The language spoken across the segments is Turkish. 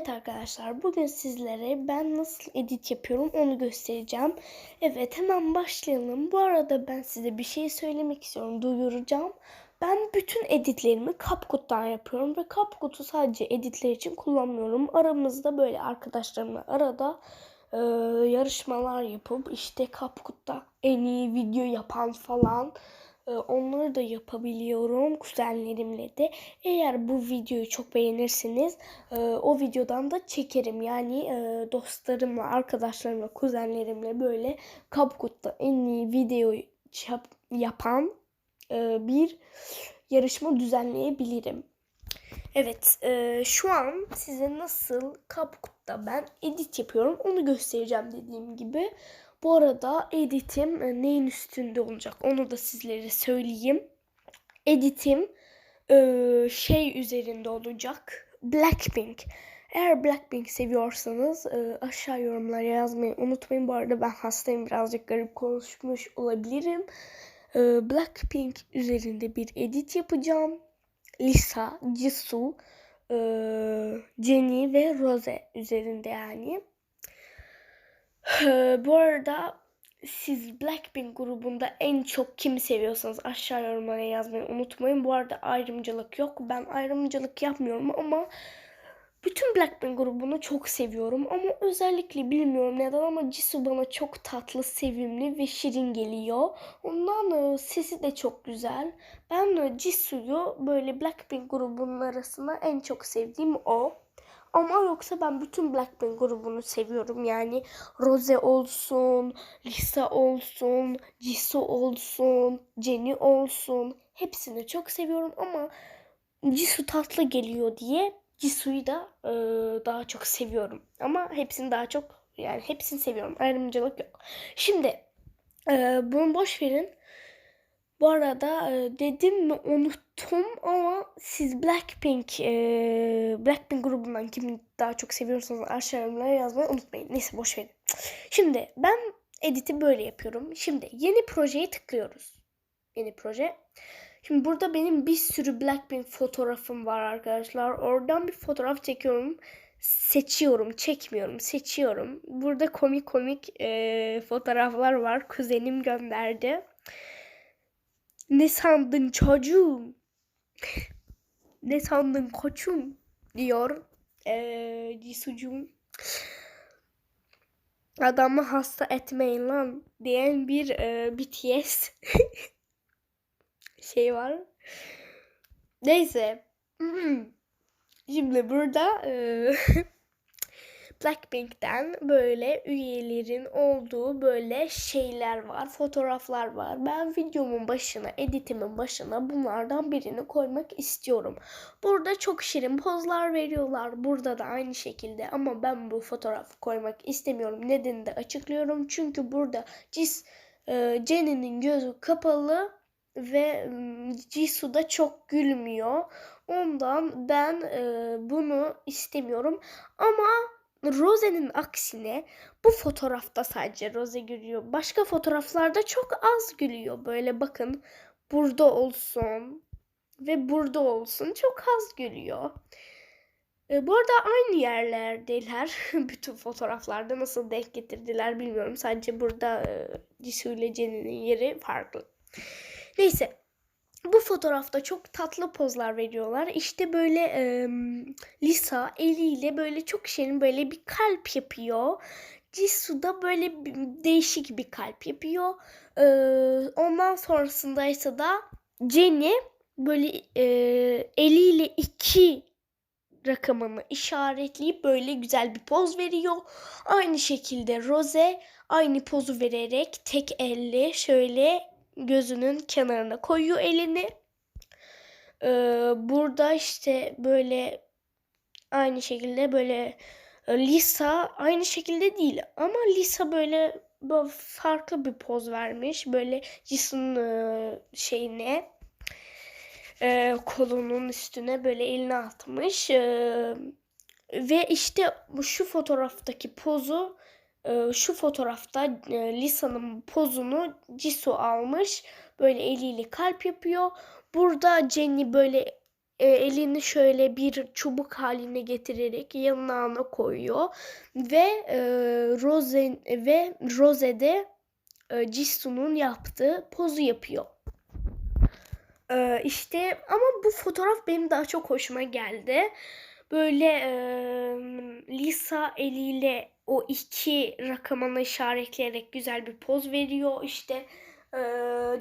Evet arkadaşlar bugün sizlere ben nasıl edit yapıyorum onu göstereceğim. Evet hemen başlayalım. Bu arada ben size bir şey söylemek istiyorum, duyuracağım. Ben bütün editlerimi CapCut'tan yapıyorum ve CapCut'u sadece editler için kullanmıyorum. Aramızda böyle arkadaşlarımla arada e, yarışmalar yapıp işte CapCut'ta en iyi video yapan falan onları da yapabiliyorum kuzenlerimle de. Eğer bu videoyu çok beğenirseniz e, o videodan da çekerim. Yani e, dostlarımla, arkadaşlarımla, kuzenlerimle böyle CapCut'ta en iyi videoyu çap- yapan e, bir yarışma düzenleyebilirim. Evet, şu an size nasıl CapCut'ta ben edit yapıyorum onu göstereceğim dediğim gibi. Bu arada editim e, neyin üstünde olacak onu da sizlere söyleyeyim. Editim e, şey üzerinde olacak. Blackpink. Eğer Blackpink seviyorsanız e, aşağı yorumlara yazmayı unutmayın. Bu arada ben hastayım birazcık garip konuşmuş olabilirim. Blackpink üzerinde bir edit yapacağım. Lisa, Jisoo, Jennie ve Rose üzerinde yani. Ee, Bu arada siz Blackpink grubunda en çok kimi seviyorsanız aşağı yorumlara yazmayı unutmayın. Bu arada ayrımcılık yok. Ben ayrımcılık yapmıyorum ama bütün Blackpink grubunu çok seviyorum. Ama özellikle bilmiyorum neden ama Jisoo bana çok tatlı, sevimli ve şirin geliyor. Ondan e, sesi de çok güzel. Ben e, Jisoo'yu böyle Blackpink grubunun arasında en çok sevdiğim o. Ama yoksa ben bütün Blackpink grubunu seviyorum. Yani Rose olsun, Lisa olsun, Jisoo olsun, Jennie olsun. Hepsini çok seviyorum ama Jisoo tatlı geliyor diye Jisoo'yu da e, daha çok seviyorum. Ama hepsini daha çok yani hepsini seviyorum. Ayrımcılık yok. Şimdi e, bunu boş verin. Bu arada e, dedim mi unuttum ama siz Blackpink e, Blackpink grubundan kimi daha çok seviyorsanız aşağı yorumlara yazmayı unutmayın. Neyse boş verin. Şimdi ben editi böyle yapıyorum. Şimdi yeni projeye tıklıyoruz. Yeni proje. Şimdi burada benim bir sürü Blackpink fotoğrafım var arkadaşlar. Oradan bir fotoğraf çekiyorum. Seçiyorum, çekmiyorum, seçiyorum. Burada komik komik e, fotoğraflar var. Kuzenim gönderdi. Ne sandın çocuğum? Ne sandın koçum? diyor ee, Jisoo'cum. Adamı hasta etmeyin lan diyen bir e, BTS şey var. Neyse. Şimdi burada e, Blackpink'ten böyle üyelerin olduğu böyle şeyler var, fotoğraflar var. Ben videomun başına, editimin başına bunlardan birini koymak istiyorum. Burada çok şirin pozlar veriyorlar. Burada da aynı şekilde ama ben bu fotoğrafı koymak istemiyorum. Nedenini de açıklıyorum. Çünkü burada Cis, e, Jennie'nin gözü kapalı ve mm, Jisoo da çok gülmüyor. Ondan ben e, bunu istemiyorum. Ama Rose'nin aksine bu fotoğrafta sadece Rose gülüyor. Başka fotoğraflarda çok az gülüyor. Böyle bakın burada olsun ve burada olsun çok az gülüyor. E, bu arada aynı yerlerdeler. Bütün fotoğraflarda nasıl denk getirdiler bilmiyorum. Sadece burada e, Jisoo ile Jennie'nin yeri farklı. Neyse bu fotoğrafta çok tatlı pozlar veriyorlar. İşte böyle e, Lisa eliyle böyle çok şirin böyle bir kalp yapıyor. Jisoo da böyle bir- değişik bir kalp yapıyor. E, ondan sonrasında ise da Jennie böyle e, eliyle iki rakamını işaretleyip böyle güzel bir poz veriyor. Aynı şekilde Rose aynı pozu vererek tek elle şöyle gözünün kenarına koyuyor elini. Ee, burada işte böyle aynı şekilde böyle e, Lisa aynı şekilde değil ama Lisa böyle, böyle farklı bir poz vermiş. Böyle Jisoo'nun e, şeyine e, kolunun üstüne böyle elini atmış. E, ve işte şu fotoğraftaki pozu şu fotoğrafta e, Lisa'nın pozunu Jisoo almış. Böyle eliyle kalp yapıyor. Burada Jennie böyle e, elini şöyle bir çubuk haline getirerek yanağına koyuyor ve e, Rose ve Rose de Jisoo'nun yaptığı pozu yapıyor. E, işte ama bu fotoğraf benim daha çok hoşuma geldi. Böyle Lisa eliyle o iki rakamını işaretleyerek güzel bir poz veriyor. İşte e,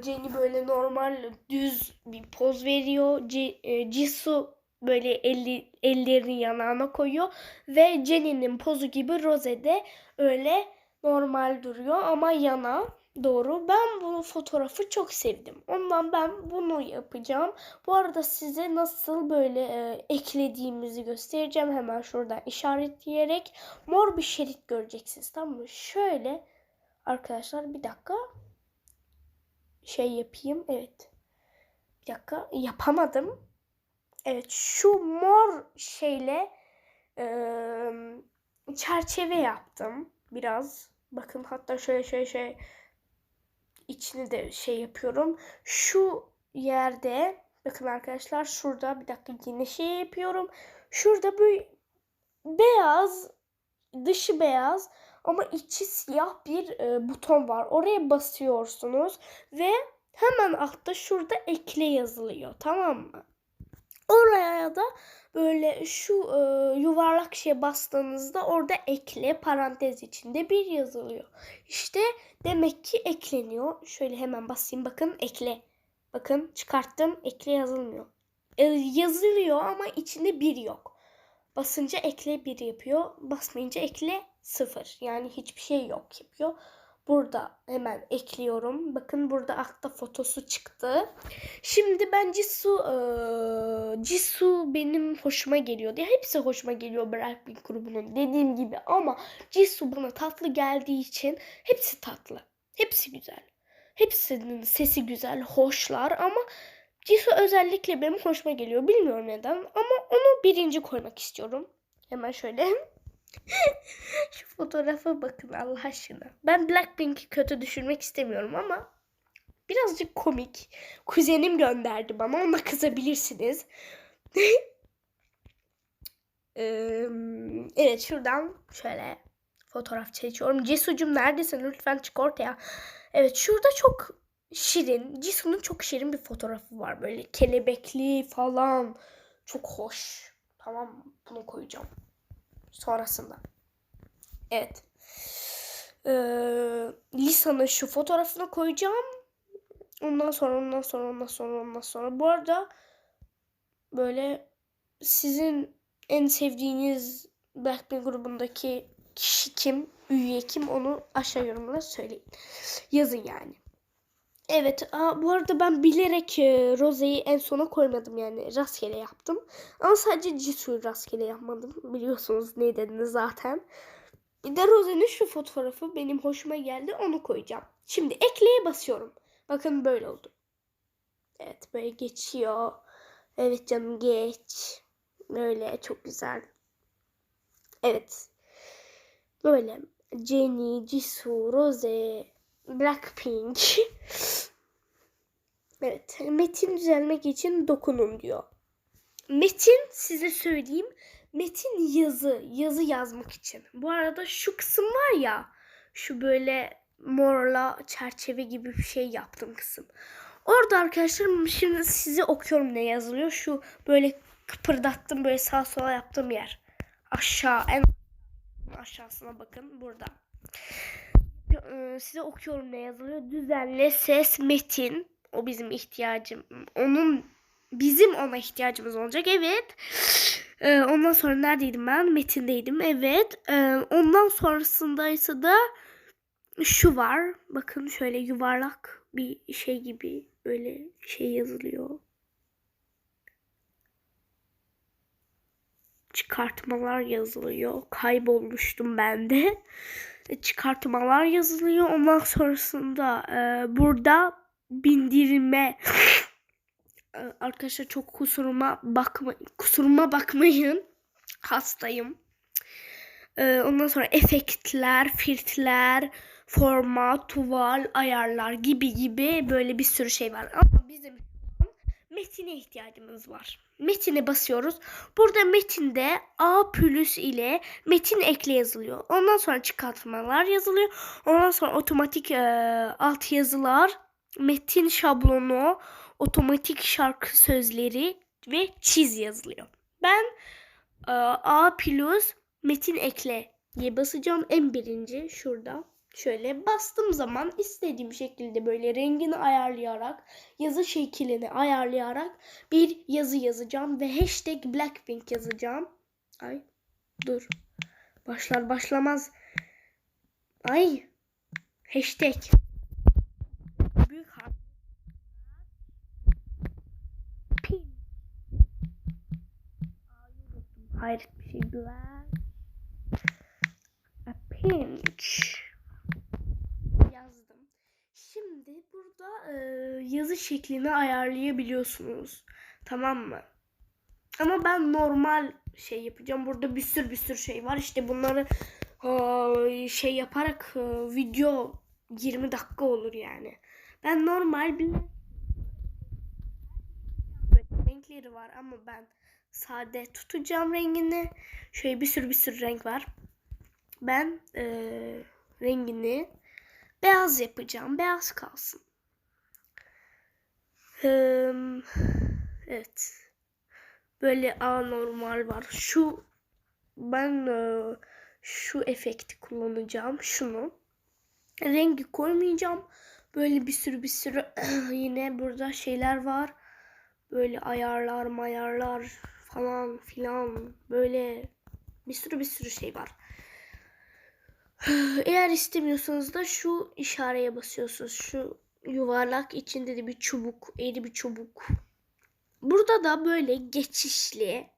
Jenny böyle normal düz bir poz veriyor. C, e, Jisoo böyle eli, ellerini yanağına koyuyor. Ve Jenny'nin pozu gibi Rose de öyle normal duruyor ama yana doğru. Ben bu fotoğrafı çok sevdim. Ondan ben bunu yapacağım. Bu arada size nasıl böyle e, eklediğimizi göstereceğim. Hemen şuradan işaretleyerek mor bir şerit göreceksiniz. Tamam mı? Şöyle arkadaşlar bir dakika şey yapayım. Evet. Bir dakika yapamadım. Evet şu mor şeyle e, çerçeve yaptım. Biraz. Bakın hatta şöyle şöyle şey içini de şey yapıyorum. Şu yerde bakın arkadaşlar şurada bir dakika yine şey yapıyorum. Şurada böyle beyaz dışı beyaz ama içi siyah bir e, buton var. Oraya basıyorsunuz ve hemen altta şurada ekle yazılıyor. Tamam mı? Oraya da böyle şu e, yuvarlak şeye bastığınızda orada ekle parantez içinde bir yazılıyor. İşte demek ki ekleniyor. Şöyle hemen basayım bakın ekle. Bakın çıkarttım ekle yazılmıyor. E, yazılıyor ama içinde bir yok. Basınca ekle bir yapıyor. Basmayınca ekle sıfır. Yani hiçbir şey yok yapıyor. Burada hemen ekliyorum. Bakın burada altta fotosu çıktı. Şimdi ben Jisoo, e, Jisoo benim hoşuma geliyor diye. Hepsi hoşuma geliyor Blackpink grubunun dediğim gibi. Ama Jisoo bana tatlı geldiği için hepsi tatlı. Hepsi güzel. Hepsinin sesi güzel, hoşlar ama Jisoo özellikle benim hoşuma geliyor. Bilmiyorum neden ama onu birinci koymak istiyorum. Hemen şöyle Şu fotoğrafa bakın Allah aşkına. Ben Blackpink'i kötü düşürmek istemiyorum ama birazcık komik. Kuzenim gönderdi bana. Ona kızabilirsiniz. evet şuradan şöyle fotoğraf çekiyorum. Cisucum neredesin? Lütfen çık ortaya. Evet şurada çok şirin. Jisoo'nun çok şirin bir fotoğrafı var. Böyle kelebekli falan. Çok hoş. Tamam bunu koyacağım sonrasında. Evet. Ee, Lisa'nın şu fotoğrafını koyacağım. Ondan sonra ondan sonra ondan sonra ondan sonra. Bu arada böyle sizin en sevdiğiniz Blackpink grubundaki kişi kim, üye kim onu aşağı yorumlara söyleyin. Yazın yani. Evet, aa, bu arada ben bilerek e, Rose'yi en sona koymadım yani rastgele yaptım. Ama sadece Jisoo'yu rastgele yapmadım. Biliyorsunuz ne dediniz zaten. Bir de Rose'nin şu fotoğrafı benim hoşuma geldi. Onu koyacağım. Şimdi ekleye basıyorum. Bakın böyle oldu. Evet böyle geçiyor. Evet canım geç. Böyle çok güzel. Evet. Böyle Jennie, Jisoo, Rose, Blackpink. evet. Metin düzelmek için dokunun diyor. Metin size söyleyeyim. Metin yazı. Yazı yazmak için. Bu arada şu kısım var ya. Şu böyle morla çerçeve gibi bir şey yaptım kısım. Orada arkadaşlarım şimdi size okuyorum ne yazılıyor. Şu böyle kıpırdattım böyle sağ sola yaptığım yer. Aşağı en aşağısına bakın burada. Ee, size okuyorum ne yazılıyor. Düzenle ses metin. O bizim ihtiyacım. Onun bizim ona ihtiyacımız olacak. Evet. Ee, ondan sonra neredeydim ben? Metindeydim. Evet. Ee, ondan sonrasında ise da şu var. Bakın şöyle yuvarlak bir şey gibi böyle şey yazılıyor. Çıkartmalar yazılıyor. Kaybolmuştum ben de çıkartmalar yazılıyor. Ondan sonrasında e, burada bindirme e, arkadaşlar çok kusuruma bakma kusuruma bakmayın. Hastayım. E, ondan sonra efektler, filtreler, format, tuval, ayarlar gibi gibi böyle bir sürü şey var. Ama bizim metine ihtiyacımız var. Metine basıyoruz. Burada metinde A plus ile metin ekle yazılıyor. Ondan sonra çıkartmalar yazılıyor. Ondan sonra otomatik e, alt yazılar, metin şablonu, otomatik şarkı sözleri ve çiz yazılıyor. Ben e, A plus metin ekle diye basacağım. En birinci şurada. Şöyle bastığım zaman istediğim şekilde böyle rengini ayarlayarak, yazı şeklini ayarlayarak bir yazı yazacağım ve hashtag Blackpink yazacağım. Ay dur. Başlar başlamaz. Ay. Hashtag. Büyük harf. Unuttum. Hayret bir şey. Black. A pink yazdım. Şimdi burada e, yazı şeklini ayarlayabiliyorsunuz. Tamam mı? Ama ben normal şey yapacağım. Burada bir sürü bir sürü şey var. İşte bunları e, şey yaparak e, video 20 dakika olur yani. Ben normal bir renkleri var ama ben sade tutacağım rengini. Şöyle bir sürü bir sürü renk var. Ben e, rengini beyaz yapacağım. Beyaz kalsın. Ee, evet. Böyle anormal var. Şu ben şu efekti kullanacağım. Şunu. Rengi koymayacağım. Böyle bir sürü bir sürü yine burada şeyler var. Böyle ayarlar mayarlar falan filan. Böyle bir sürü bir sürü şey var. Eğer istemiyorsanız da şu işareye basıyorsunuz. Şu yuvarlak içinde de bir çubuk, eğri bir çubuk. Burada da böyle geçişli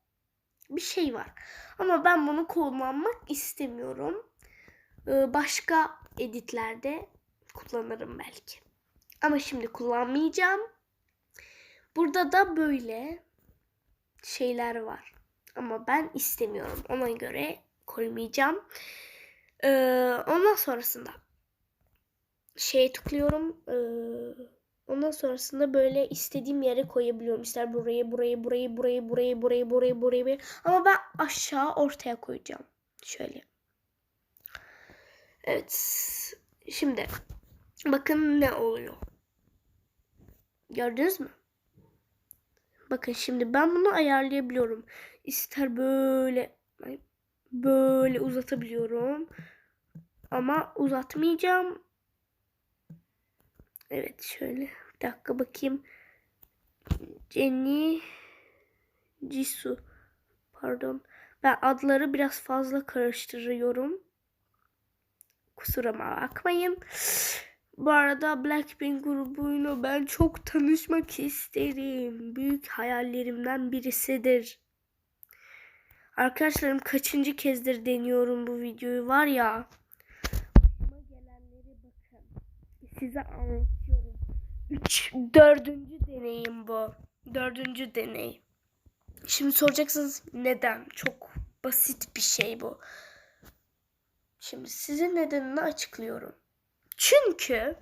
bir şey var. Ama ben bunu kullanmak istemiyorum. Ee, başka editlerde kullanırım belki. Ama şimdi kullanmayacağım. Burada da böyle şeyler var. Ama ben istemiyorum. Ona göre koymayacağım. Ee, ondan sonrasında şeye tıklıyorum. Ee, ondan sonrasında böyle istediğim yere koyabiliyorum. İster buraya, buraya, burayı, burayı, burayı, burayı, burayı, burayı, burayı. Ama ben aşağı ortaya koyacağım. Şöyle. Evet. Şimdi bakın ne oluyor. Gördünüz mü? Bakın şimdi ben bunu ayarlayabiliyorum. İster böyle böyle uzatabiliyorum. Ama uzatmayacağım. Evet şöyle bir dakika bakayım. Jenny Jisoo pardon. Ben adları biraz fazla karıştırıyorum. Kusuruma bakmayın. Bu arada Blackpink grubuyla ben çok tanışmak isterim. Büyük hayallerimden birisidir. Arkadaşlarım kaçıncı kezdir deniyorum bu videoyu var ya. Başıma gelenleri bakın. Size anlatıyorum. Üç, dördüncü deneyim bu. Dördüncü deney. Şimdi soracaksınız neden? Çok basit bir şey bu. Şimdi size nedenini açıklıyorum. Çünkü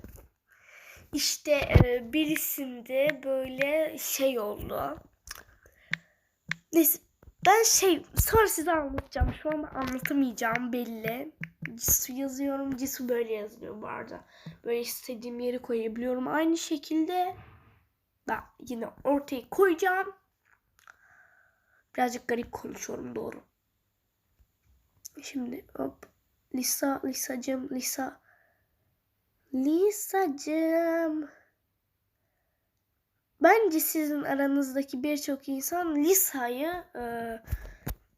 işte e, birisinde böyle şey oldu. Neyse ben şey sonra size anlatacağım. Şu anda anlatamayacağım belli. Cisu yazıyorum. Cisu böyle yazılıyor bu arada. Böyle istediğim yeri koyabiliyorum. Aynı şekilde ben yine ortaya koyacağım. Birazcık garip konuşuyorum doğru. Şimdi hop. Lisa, Lisacım, Lisa. Lisacım. Bence sizin aranızdaki birçok insan Lisa'yı e,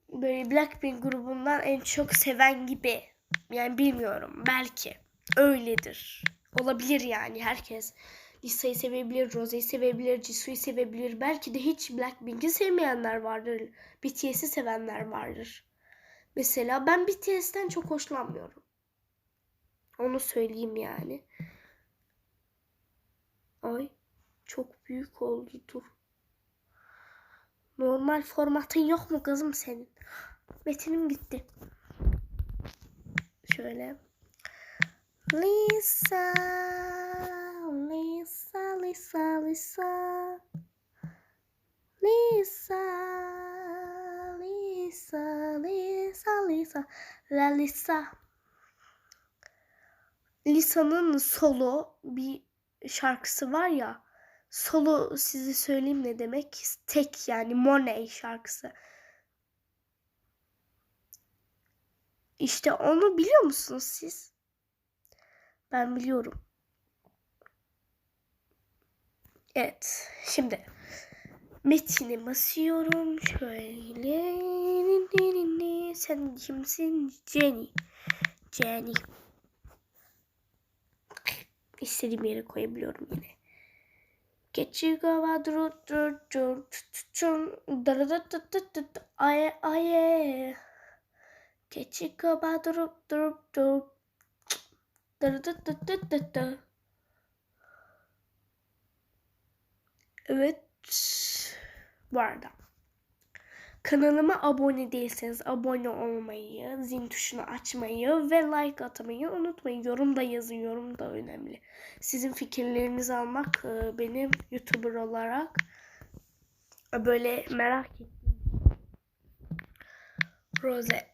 böyle Blackpink grubundan en çok seven gibi. Yani bilmiyorum. Belki öyledir. Olabilir yani herkes. Lisa'yı sevebilir, Rose'yi sevebilir, Jisoo'yu sevebilir. Belki de hiç Blackpink'i sevmeyenler vardır. BTS'i sevenler vardır. Mesela ben BTS'ten çok hoşlanmıyorum. Onu söyleyeyim yani. Ay çok büyük oldu dur. Normal formatın yok mu kızım senin? Metinim gitti. Şöyle. Lisa, Lisa, Lisa, Lisa. Lisa, Lisa, Lisa, Lisa, La Lisa. Lisa'nın solo bir şarkısı var ya. Solo size söyleyeyim ne demek? Tek yani Monet şarkısı. İşte onu biliyor musunuz siz? Ben biliyorum. Evet. Şimdi metini basıyorum. Şöyle. Sen kimsin? Jenny. Jenny. İstediğim yere koyabiliyorum yine. Keçi kava duru duru duru duru ay ay Keçi kava duru duru duru duru Evet. Bu arada. Kanalıma abone değilseniz abone olmayı, zil tuşunu açmayı ve like atmayı unutmayın. Yorum da yazın, yorum da önemli. Sizin fikirlerinizi almak e, benim YouTuber olarak e, böyle merak ettiğim. Rose.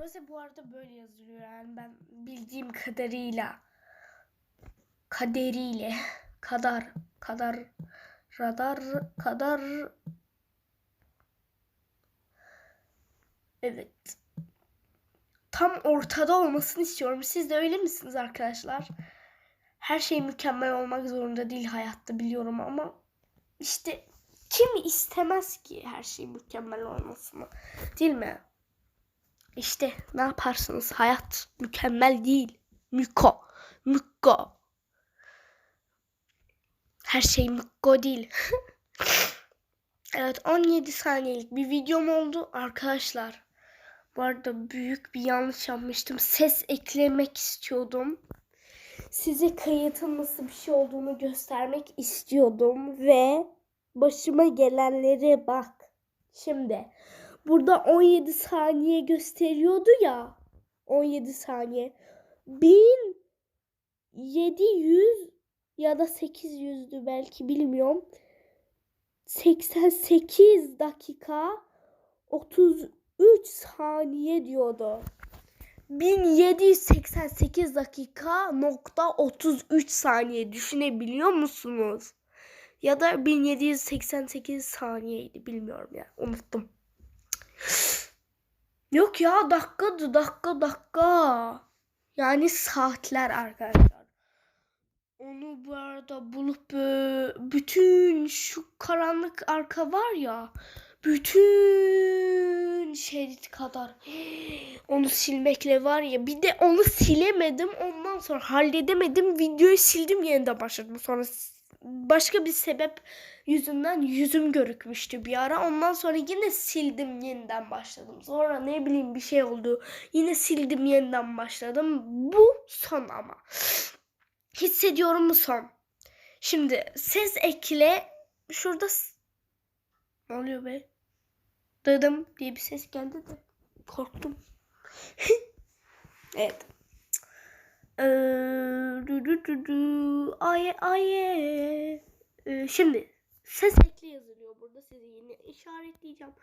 Rose bu arada böyle yazılıyor yani ben bildiğim kadarıyla. Kaderiyle. Kadar. Kadar. Radar. Kadar. Evet. Tam ortada olmasını istiyorum. Siz de öyle misiniz arkadaşlar? Her şey mükemmel olmak zorunda değil hayatta biliyorum ama işte kim istemez ki her şey mükemmel olmasını? Değil mi? İşte ne yaparsınız? Hayat mükemmel değil. Müko. Müko. Her şey mükko değil. evet 17 saniyelik bir videom oldu arkadaşlar. Bu arada büyük bir yanlış yapmıştım. Ses eklemek istiyordum. Size kayıtın nasıl bir şey olduğunu göstermek istiyordum ve başıma gelenlere bak. Şimdi burada 17 saniye gösteriyordu ya. 17 saniye. 1700 ya da 800'dü belki bilmiyorum. 88 dakika 33 saniye diyordu. 1788 dakika nokta 33 saniye düşünebiliyor musunuz? Ya da 1788 saniyeydi bilmiyorum ya unuttum. Yok ya dakikadı dakika dakika. Yani saatler arkadaşlar. Onu bu arada bulup bütün şu karanlık arka var ya bütün şerit kadar. Onu silmekle var ya bir de onu silemedim. Ondan sonra halledemedim. Videoyu sildim yeniden başladım. Sonra başka bir sebep yüzünden yüzüm görükmüştü bir ara. Ondan sonra yine sildim yeniden başladım. Sonra ne bileyim bir şey oldu. Yine sildim yeniden başladım. Bu son ama. Hissediyorum mu son. Şimdi ses ekle. Şurada ne oluyor be Dıdım diye bir ses geldi de korktum. evet. Ee, du, du, du, du. Ay ay. Ee, şimdi ses ekle yazılıyor burada size yine işaretleyeceğim.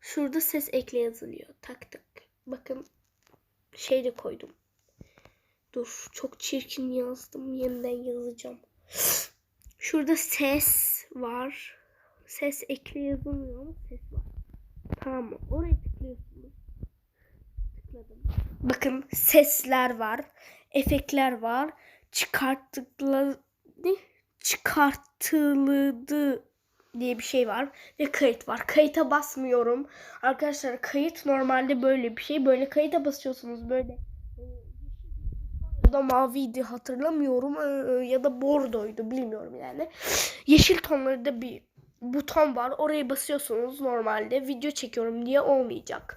Şurada ses ekle yazılıyor. Tak tak. Bakın şey de koydum. Dur çok çirkin yazdım. Yeniden yazacağım. Şurada ses var. Ses ekle yazılmıyor ama ses var. Tamam mı? Oraya tıklıyorsunuz. Tıkladım. Bakın sesler var. Efektler var. Çıkarttıkları ne? Çıkartıldı diye bir şey var ve kayıt var. Kayıta basmıyorum. Arkadaşlar kayıt normalde böyle bir şey. Böyle kayıta basıyorsunuz böyle. Ya da maviydi hatırlamıyorum ya da bordoydu bilmiyorum yani. Yeşil tonları da bir buton var. Oraya basıyorsunuz normalde. Video çekiyorum diye olmayacak.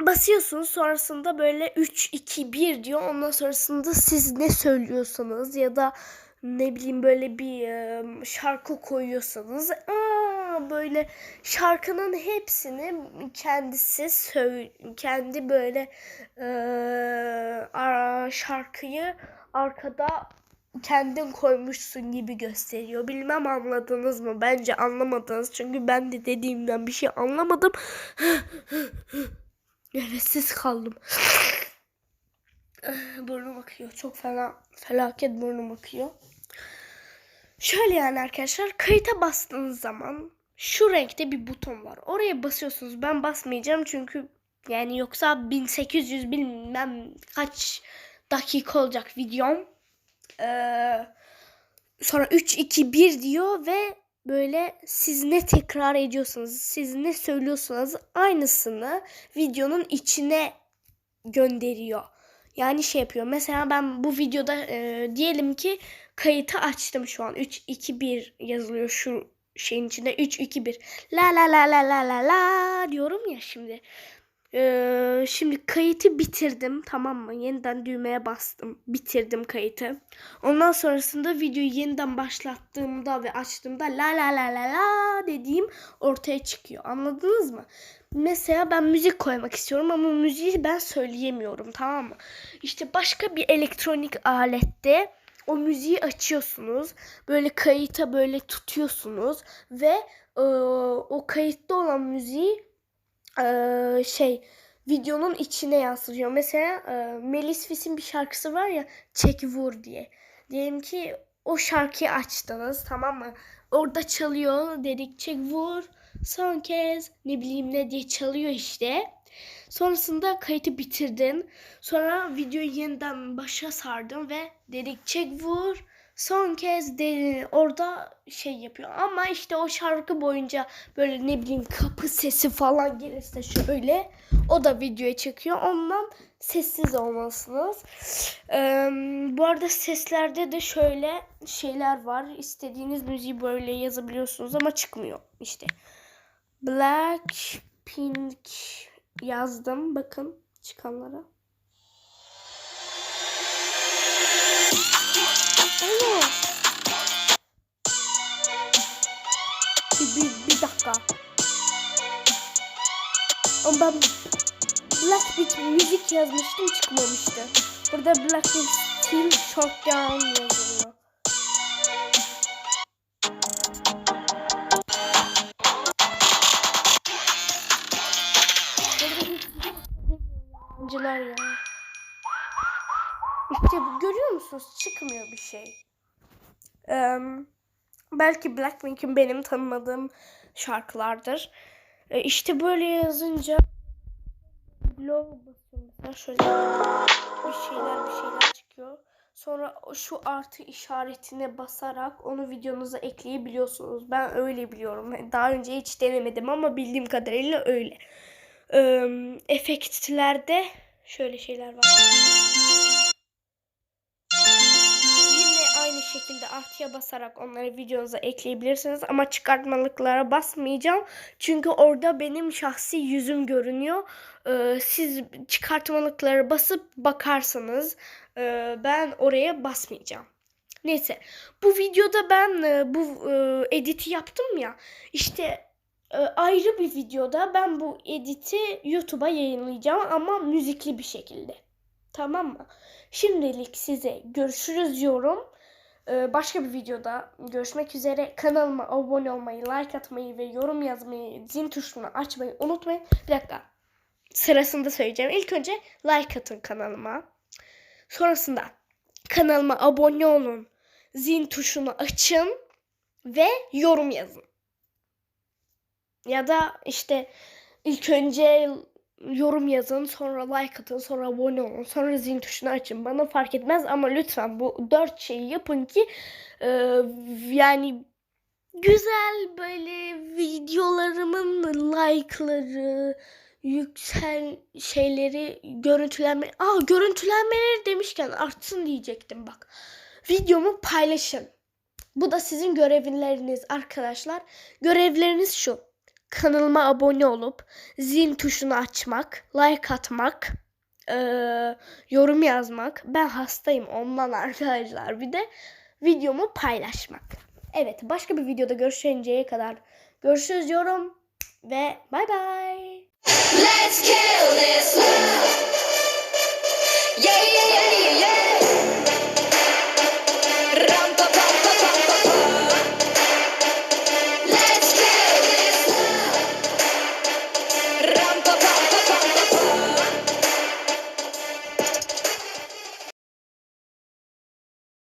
Basıyorsunuz sonrasında böyle 3 2 1 diyor. Ondan sonrasında siz ne söylüyorsanız ya da ne bileyim böyle bir şarkı koyuyorsanız böyle şarkının hepsini kendisi söyle kendi böyle e, şarkıyı arkada kendin koymuşsun gibi gösteriyor. Bilmem anladınız mı? Bence anlamadınız. Çünkü ben de dediğimden bir şey anlamadım. Nefessiz kaldım. burnum akıyor. Çok fena felaket burnum akıyor. Şöyle yani arkadaşlar kayıta bastığınız zaman şu renkte bir buton var. Oraya basıyorsunuz. Ben basmayacağım çünkü yani yoksa 1800 bilmem kaç dakika olacak videom. Ee, sonra 3 2 1 diyor ve böyle siz ne tekrar ediyorsanız, siz ne söylüyorsanız aynısını videonun içine gönderiyor. Yani şey yapıyor. Mesela ben bu videoda e, diyelim ki kayıtı açtım şu an. 3 2 1 yazılıyor şu şeyin içinde. 3 2 1. La la la la la la la diyorum ya şimdi. Ee, şimdi kayıtı bitirdim tamam mı? Yeniden düğmeye bastım. Bitirdim kayıtı. Ondan sonrasında videoyu yeniden başlattığımda ve açtığımda la la la la la dediğim ortaya çıkıyor. Anladınız mı? Mesela ben müzik koymak istiyorum ama müziği ben söyleyemiyorum tamam mı? İşte başka bir elektronik alette o müziği açıyorsunuz. Böyle kayıta böyle tutuyorsunuz ve e, o kayıtta olan müziği e, şey videonun içine yansıtıyor. Mesela e, Melis Fis'in bir şarkısı var ya Çek Vur diye. Diyelim ki o şarkıyı açtınız tamam mı? Orada çalıyor dedik çek vur son kez ne bileyim ne diye çalıyor işte. Sonrasında kayıtı bitirdin. Sonra videoyu yeniden başa sardın ve dedik çek vur son kez de orada şey yapıyor. Ama işte o şarkı boyunca böyle ne bileyim kapı sesi falan gelirse şöyle o da videoya çekiyor. Ondan sessiz olmalısınız. Ee, bu arada seslerde de şöyle şeyler var. İstediğiniz müziği böyle yazabiliyorsunuz ama çıkmıyor işte. Black Pink yazdım. Bakın çıkanlara. Bir, bir, bir dakika. Ama ben Blackpink müzik yazmıştım çıkmamıştı. Burada Blackpink Still Short Down yazılıyor. Görüyor musunuz? Çıkmıyor bir şey. Ee, belki Blackpink'in benim tanımadığım şarkılardır. Ee, işte böyle yazınca blog basıyorum şöyle bir şeyler bir şeyler çıkıyor. Sonra şu artı işaretine basarak onu videonuza ekleyebiliyorsunuz. Ben öyle biliyorum. Daha önce hiç denemedim ama bildiğim kadarıyla öyle. Ee, efektlerde şöyle şeyler var. Şekilde artıya basarak onları videonuza ekleyebilirsiniz ama çıkartmalıklara basmayacağım. Çünkü orada benim şahsi yüzüm görünüyor. Ee, siz çıkartmalıklara basıp bakarsanız e, ben oraya basmayacağım. Neyse bu videoda ben e, bu e, editi yaptım ya işte e, ayrı bir videoda ben bu editi YouTube'a yayınlayacağım ama müzikli bir şekilde. Tamam mı? Şimdilik size görüşürüz diyorum. Ee, başka bir videoda görüşmek üzere. Kanalıma abone olmayı, like atmayı ve yorum yazmayı, zil tuşunu açmayı unutmayın. Bir dakika. Sırasında söyleyeceğim. İlk önce like atın kanalıma. Sonrasında kanalıma abone olun. Zil tuşunu açın ve yorum yazın. Ya da işte ilk önce yorum yazın, sonra like atın, sonra abone olun, sonra zil tuşunu açın. Bana fark etmez ama lütfen bu dört şeyi yapın ki e, yani güzel böyle videolarımın like'ları, yüksel şeyleri görüntülenme. Aa görüntülenmeleri demişken artsın diyecektim bak. Videomu paylaşın. Bu da sizin görevleriniz arkadaşlar. Görevleriniz şu kanalıma abone olup zil tuşunu açmak, like atmak, e, yorum yazmak. Ben hastayım ondan arkadaşlar. Bir de videomu paylaşmak. Evet başka bir videoda görüşünceye kadar görüşürüz diyorum ve bay bay. Let's kill this love. Yeah, yeah, yeah, yeah. ra